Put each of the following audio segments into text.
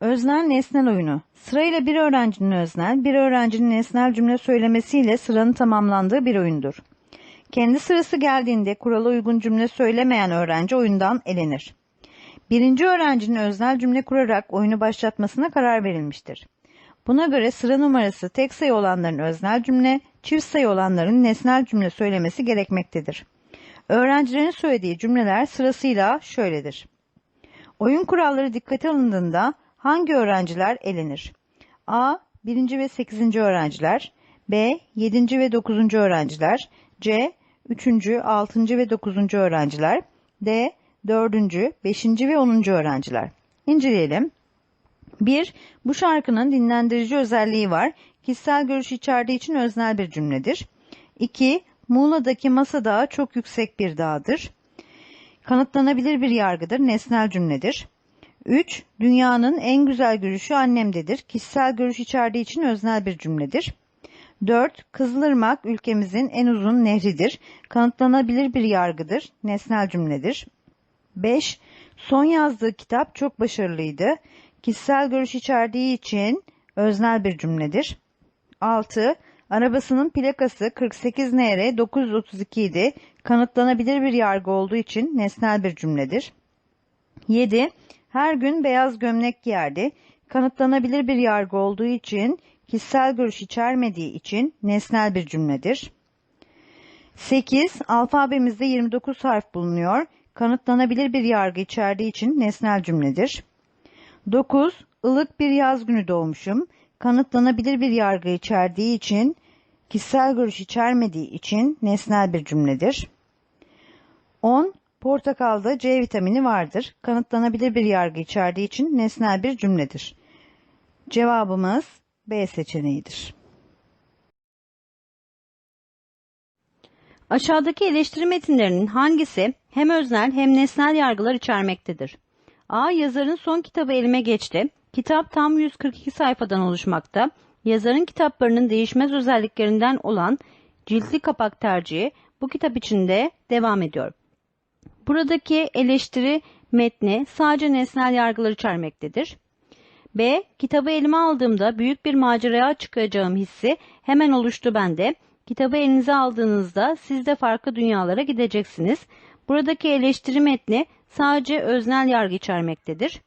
Öznel nesnel oyunu. Sırayla bir öğrencinin öznel, bir öğrencinin nesnel cümle söylemesiyle sıranın tamamlandığı bir oyundur. Kendi sırası geldiğinde kurala uygun cümle söylemeyen öğrenci oyundan elenir. Birinci öğrencinin öznel cümle kurarak oyunu başlatmasına karar verilmiştir. Buna göre sıra numarası tek sayı olanların öznel cümle, çift sayı olanların nesnel cümle söylemesi gerekmektedir. Öğrencilerin söylediği cümleler sırasıyla şöyledir. Oyun kuralları dikkate alındığında hangi öğrenciler elenir? A. 1. ve 8. öğrenciler B. 7. ve 9. öğrenciler C. 3. 6. ve 9. öğrenciler D. 4. 5. ve 10. öğrenciler. İnceleyelim. 1. Bu şarkının dinlendirici özelliği var. Kişisel görüş içerdiği için öznel bir cümledir. 2. Muğla'daki Masa Dağı çok yüksek bir dağdır. Kanıtlanabilir bir yargıdır, nesnel cümledir. 3. Dünyanın en güzel görüşü annemdedir. Kişisel görüş içerdiği için öznel bir cümledir. 4. Kızılırmak ülkemizin en uzun nehridir. Kanıtlanabilir bir yargıdır, nesnel cümledir. 5. Son yazdığı kitap çok başarılıydı. Kişisel görüş içerdiği için öznel bir cümledir. 6. Arabasının plakası 48 NR 932 idi. Kanıtlanabilir bir yargı olduğu için nesnel bir cümledir. 7. Her gün beyaz gömlek giyerdi. Kanıtlanabilir bir yargı olduğu için, kişisel görüş içermediği için nesnel bir cümledir. 8. Alfabemizde 29 harf bulunuyor. Kanıtlanabilir bir yargı içerdiği için nesnel cümledir. 9. ılık bir yaz günü doğmuşum. Kanıtlanabilir bir yargı içerdiği için, kişisel görüş içermediği için nesnel bir cümledir. 10. Portakalda C vitamini vardır. Kanıtlanabilir bir yargı içerdiği için nesnel bir cümledir. Cevabımız B seçeneğidir. Aşağıdaki eleştiri metinlerinin hangisi hem öznel hem nesnel yargılar içermektedir? A. Yazarın son kitabı elime geçti. Kitap tam 142 sayfadan oluşmakta. Yazarın kitaplarının değişmez özelliklerinden olan ciltli kapak tercihi bu kitap içinde devam ediyor. Buradaki eleştiri metni sadece nesnel yargılar içermektedir. B. Kitabı elime aldığımda büyük bir maceraya çıkacağım hissi hemen oluştu bende. Kitabı elinize aldığınızda siz de farklı dünyalara gideceksiniz. Buradaki eleştiri metni sadece öznel yargı içermektedir.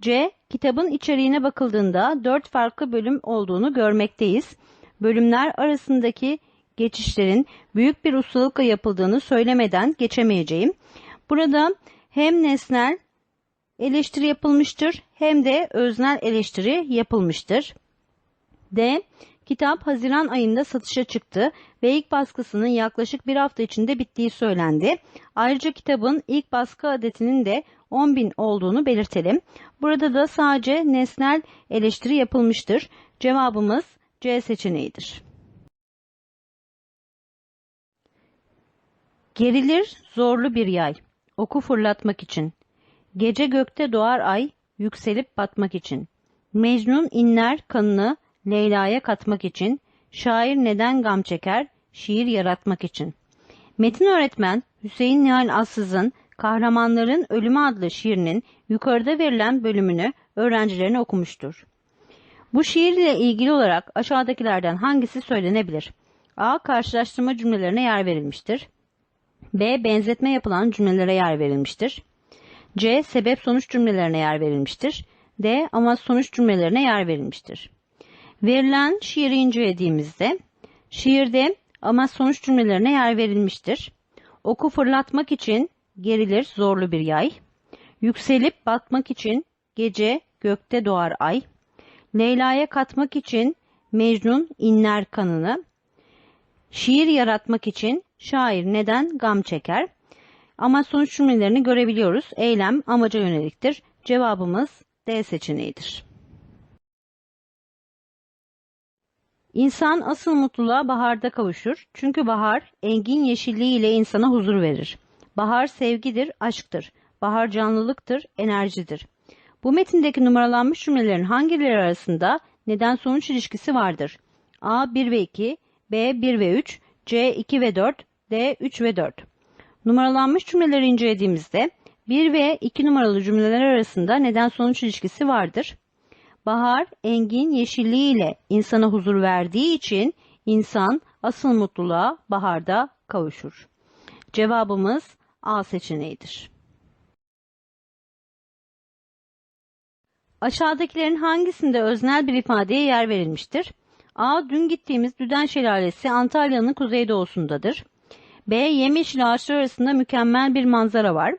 C. Kitabın içeriğine bakıldığında dört farklı bölüm olduğunu görmekteyiz. Bölümler arasındaki geçişlerin büyük bir ustalıkla yapıldığını söylemeden geçemeyeceğim. Burada hem nesnel eleştiri yapılmıştır hem de öznel eleştiri yapılmıştır. D. Kitap Haziran ayında satışa çıktı ve ilk baskısının yaklaşık bir hafta içinde bittiği söylendi. Ayrıca kitabın ilk baskı adetinin de 10 bin olduğunu belirtelim. Burada da sadece nesnel eleştiri yapılmıştır. Cevabımız C seçeneğidir. Gerilir zorlu bir yay. Oku fırlatmak için. Gece gökte doğar ay, yükselip batmak için. Mecnun inler kanını Leyla'ya katmak için. Şair neden gam çeker? Şiir yaratmak için. Metin öğretmen Hüseyin Nihal Assız'ın Kahramanların Ölümü adlı şiirinin yukarıda verilen bölümünü öğrencilerine okumuştur. Bu şiirle ilgili olarak aşağıdakilerden hangisi söylenebilir? A. Karşılaştırma cümlelerine yer verilmiştir. B. Benzetme yapılan cümlelere yer verilmiştir. C. Sebep sonuç cümlelerine yer verilmiştir. D. Amaç sonuç cümlelerine yer verilmiştir. Verilen şiiri incelediğimizde şiirde amaç sonuç cümlelerine yer verilmiştir. Oku fırlatmak için gerilir zorlu bir yay. Yükselip batmak için gece gökte doğar ay. Leyla'ya katmak için Mecnun inler kanını. Şiir yaratmak için şair neden gam çeker? Ama sonuç cümlelerini görebiliyoruz. Eylem amaca yöneliktir. Cevabımız D seçeneğidir. İnsan asıl mutluluğa baharda kavuşur. Çünkü bahar engin yeşilliği ile insana huzur verir. Bahar sevgidir, aşktır. Bahar canlılıktır, enerjidir. Bu metindeki numaralanmış cümlelerin hangileri arasında neden sonuç ilişkisi vardır? A 1 ve 2, B 1 ve 3, C 2 ve 4, D 3 ve 4. Numaralanmış cümleleri incelediğimizde 1 ve 2 numaralı cümleler arasında neden sonuç ilişkisi vardır. Bahar engin yeşilliğiyle insana huzur verdiği için insan asıl mutluluğa baharda kavuşur. Cevabımız A seçeneğidir. Aşağıdakilerin hangisinde öznel bir ifadeye yer verilmiştir? A. Dün gittiğimiz Düden Şelalesi Antalya'nın kuzeydoğusundadır. B. Yemyeşil ağaçlar arasında mükemmel bir manzara var.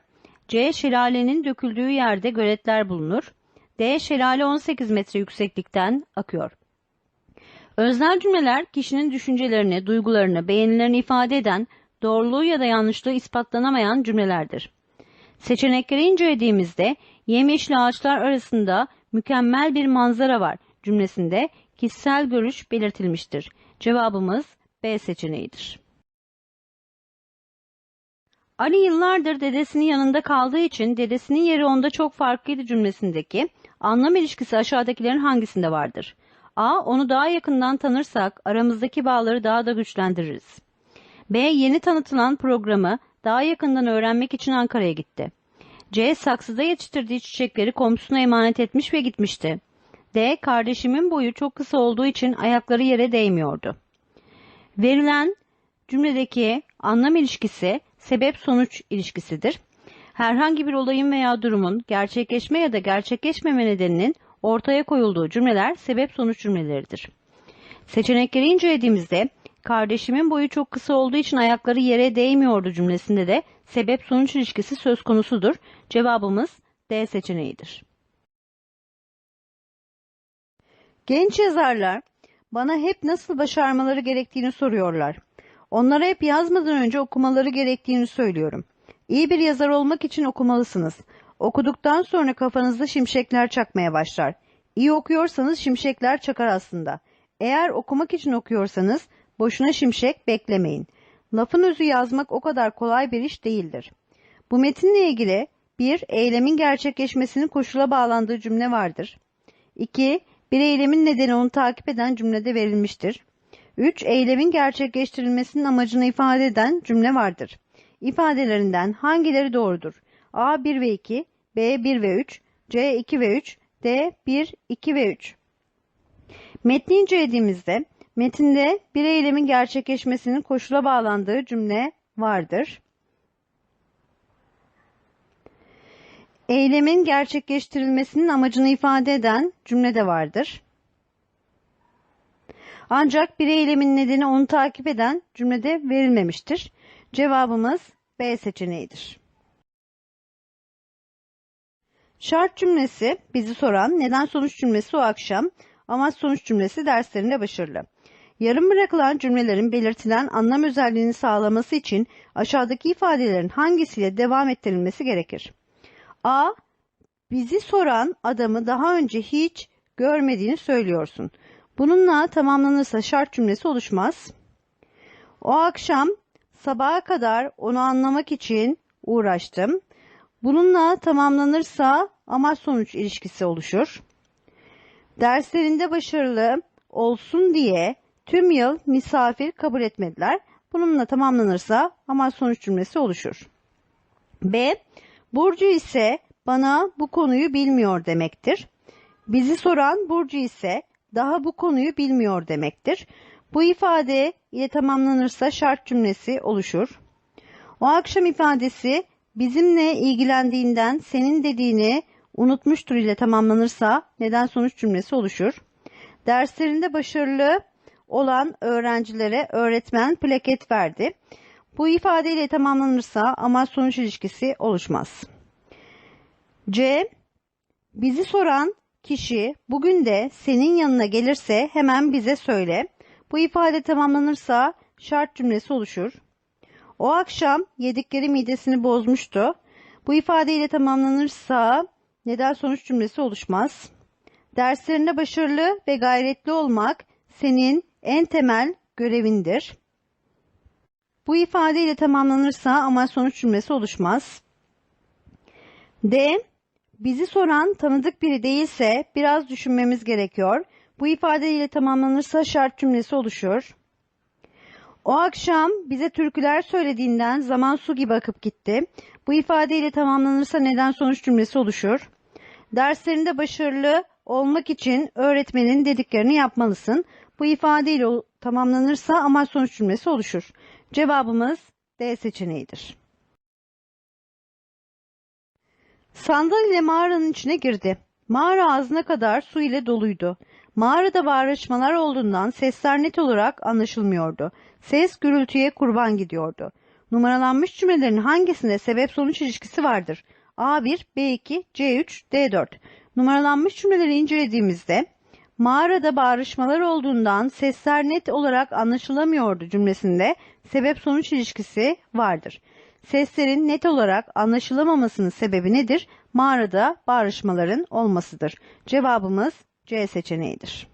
C. Şelalenin döküldüğü yerde göletler bulunur. D. Şelale 18 metre yükseklikten akıyor. Öznel cümleler kişinin düşüncelerini, duygularını, beğenilerini ifade eden doğruluğu ya da yanlışlığı ispatlanamayan cümlelerdir. Seçenekleri incelediğimizde yemyeşil ağaçlar arasında mükemmel bir manzara var cümlesinde kişisel görüş belirtilmiştir. Cevabımız B seçeneğidir. Ali yıllardır dedesinin yanında kaldığı için dedesinin yeri onda çok farklıydı cümlesindeki anlam ilişkisi aşağıdakilerin hangisinde vardır? A. Onu daha yakından tanırsak aramızdaki bağları daha da güçlendiririz. B. Yeni tanıtılan programı daha yakından öğrenmek için Ankara'ya gitti. C. Saksıda yetiştirdiği çiçekleri komşusuna emanet etmiş ve gitmişti. D. Kardeşimin boyu çok kısa olduğu için ayakları yere değmiyordu. Verilen cümledeki anlam ilişkisi sebep-sonuç ilişkisidir. Herhangi bir olayın veya durumun gerçekleşme ya da gerçekleşmeme nedeninin ortaya koyulduğu cümleler sebep-sonuç cümleleridir. Seçenekleri incelediğimizde kardeşimin boyu çok kısa olduğu için ayakları yere değmiyordu cümlesinde de sebep-sonuç ilişkisi söz konusudur. Cevabımız D seçeneğidir. Genç yazarlar bana hep nasıl başarmaları gerektiğini soruyorlar. Onlara hep yazmadan önce okumaları gerektiğini söylüyorum. İyi bir yazar olmak için okumalısınız. Okuduktan sonra kafanızda şimşekler çakmaya başlar. İyi okuyorsanız şimşekler çakar aslında. Eğer okumak için okuyorsanız boşuna şimşek beklemeyin. Lafın özü yazmak o kadar kolay bir iş değildir. Bu metinle ilgili bir eylemin gerçekleşmesinin koşula bağlandığı cümle vardır. 2. Bir eylemin nedeni onu takip eden cümlede verilmiştir. 3. Eylemin gerçekleştirilmesinin amacını ifade eden cümle vardır. İfadelerinden hangileri doğrudur? A 1 ve 2, B 1 ve 3, C 2 ve 3, D 1, 2 ve 3. Metni incelediğimizde metinde bir eylemin gerçekleşmesinin koşula bağlandığı cümle vardır. Eylemin gerçekleştirilmesinin amacını ifade eden cümle de vardır. Ancak bir eylemin nedeni onu takip eden cümlede verilmemiştir. Cevabımız B seçeneğidir. Şart cümlesi bizi soran neden sonuç cümlesi o akşam amaç sonuç cümlesi derslerinde başarılı. Yarım bırakılan cümlelerin belirtilen anlam özelliğini sağlaması için aşağıdaki ifadelerin hangisiyle devam ettirilmesi gerekir? A. Bizi soran adamı daha önce hiç görmediğini söylüyorsun. Bununla tamamlanırsa şart cümlesi oluşmaz. O akşam sabaha kadar onu anlamak için uğraştım. Bununla tamamlanırsa amaç sonuç ilişkisi oluşur. Derslerinde başarılı olsun diye tüm yıl misafir kabul etmediler. Bununla tamamlanırsa amaç sonuç cümlesi oluşur. B. Burcu ise bana bu konuyu bilmiyor demektir. Bizi soran Burcu ise daha bu konuyu bilmiyor demektir. Bu ifade ile tamamlanırsa şart cümlesi oluşur. O akşam ifadesi bizimle ilgilendiğinden senin dediğini unutmuştur ile tamamlanırsa neden sonuç cümlesi oluşur. Derslerinde başarılı olan öğrencilere öğretmen plaket verdi. Bu ifadeyle tamamlanırsa amaç sonuç ilişkisi oluşmaz. C. Bizi soran kişi bugün de senin yanına gelirse hemen bize söyle. Bu ifade tamamlanırsa şart cümlesi oluşur. O akşam yedikleri midesini bozmuştu. Bu ifadeyle tamamlanırsa neden sonuç cümlesi oluşmaz. Derslerinde başarılı ve gayretli olmak senin en temel görevindir. Bu ifadeyle tamamlanırsa amaç sonuç cümlesi oluşmaz. D. Bizi soran tanıdık biri değilse biraz düşünmemiz gerekiyor. Bu ifadeyle tamamlanırsa şart cümlesi oluşur. O akşam bize türküler söylediğinden zaman su gibi akıp gitti. Bu ifadeyle tamamlanırsa neden sonuç cümlesi oluşur. Derslerinde başarılı olmak için öğretmenin dediklerini yapmalısın. Bu ifadeyle tamamlanırsa amaç sonuç cümlesi oluşur. Cevabımız D seçeneğidir. Sandal ile mağaranın içine girdi. Mağara ağzına kadar su ile doluydu. Mağarada bağırışmalar olduğundan sesler net olarak anlaşılmıyordu. Ses gürültüye kurban gidiyordu. Numaralanmış cümlelerin hangisinde sebep sonuç ilişkisi vardır? A1, B2, C3, D4. Numaralanmış cümleleri incelediğimizde mağarada bağırışmalar olduğundan sesler net olarak anlaşılamıyordu cümlesinde sebep sonuç ilişkisi vardır. Seslerin net olarak anlaşılamamasının sebebi nedir? Mağarada bağırışmaların olmasıdır. Cevabımız C seçeneğidir.